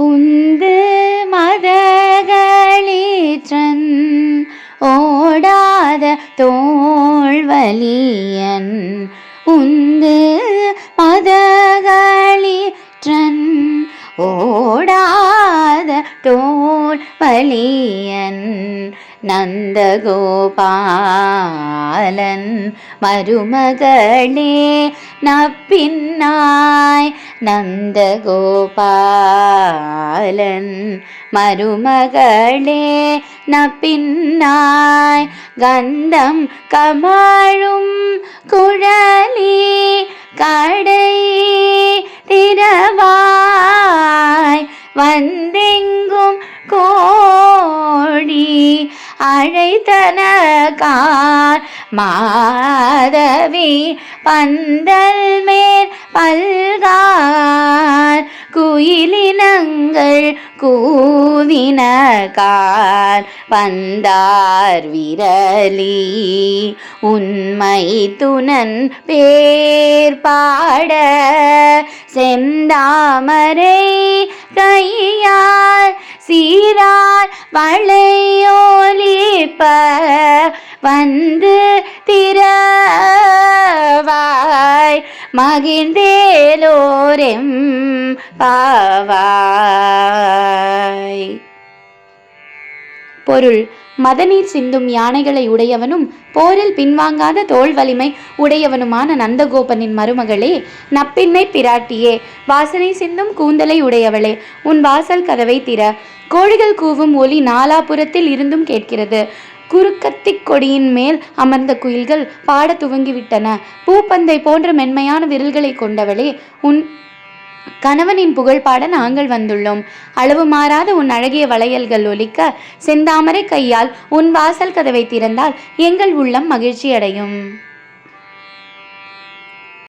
உந்து மதகளீற்றன் ஓடாத தோல்வலியன் உந்து மதகளீற்றன் ஓடாத தோல் வலியன் நந்தகோபாலன் மருமகளே നപ്പിന്നായ് നന്ദഗോപാലൻ മരുമകളെ നപ്പിന്നായ് ഗന്ധം കമാഴും കുഴലി കടൈ തിരവായ് വന്തെങ്കും കോടി അഴൈതന കാ மாதவி பந்தல் மேல் பல்கார் குயிலினங்கள் கூவினகார் வந்தார் விரலி. உண்மை துணன் பேர் பாட செந்தாமரை கையார் சீரார் வளையோலிப்ப வந்து திரவாய் மகிழ்ந்தேலோரெம் பாவாய். பொருள் மதநீர் சிந்தும் யானைகளை உடையவனும் போரில் பின்வாங்காத தோல் வலிமை உடையவனுமான நந்தகோபனின் மருமகளே நப்பின்மை பிராட்டியே வாசனை சிந்தும் கூந்தலை உடையவளே உன் வாசல் கதவை திற கோழிகள் கூவும் ஒலி நாலாபுரத்தில் இருந்தும் கேட்கிறது. குறுக்கத்திக் கொடியின் மேல் அமர்ந்த குயில்கள் பாடத் துவங்கிவிட்டன. பூப்பந்தை போன்ற மென்மையான விரல்களை கொண்டவளே உன் கணவனின் புகழ் பாட நாங்கள் வந்துள்ளோம். அளவு மாறாத உன் அழகிய வளையல்கள் ஒலிக்க செந்தாமரை கையால் உன் வாசல் கதவை திறந்தால் எங்கள் உள்ளம் மகிழ்ச்சி அடையும்